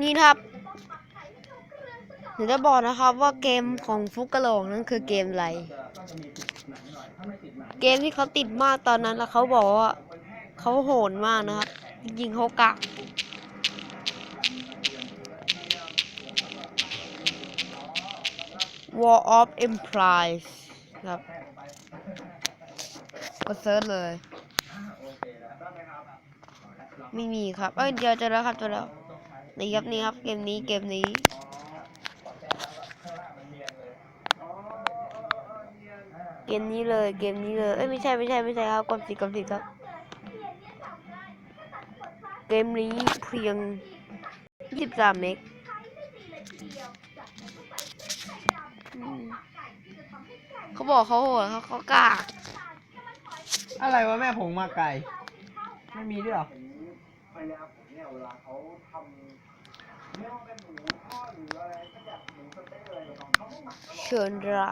นี่ครับเดี๋ยวจะบอกนะครับว่าเกมของฟุกกะโหลกนั่นคือเกมอะไรเกมที่เขาติดมากตอนนั้นแล้วเขาบอกว่าเขาโหดมากนะครับจริงๆเขากะ War of Empires ครับก็เซิร์ชเลย ไม่มีครับ เอ้ย เดี๋ยวเจอแล้วครับเจอแล้ว นี่ครับนี่ครับเกมนี้เกมนี้เกมนี้เลยเกมนี้เลยเอ้ยไม่ใช่ไม่ใช่ไม่ใช่ครับกดผิดกดผิดครับ เกมนี้เพียง23เมกอืมเขาบอกเขาโหดเขาเขากล้าอะไรวะแม่ผงมาไก่ ไม่มีด้วยเหรอ เชิญได้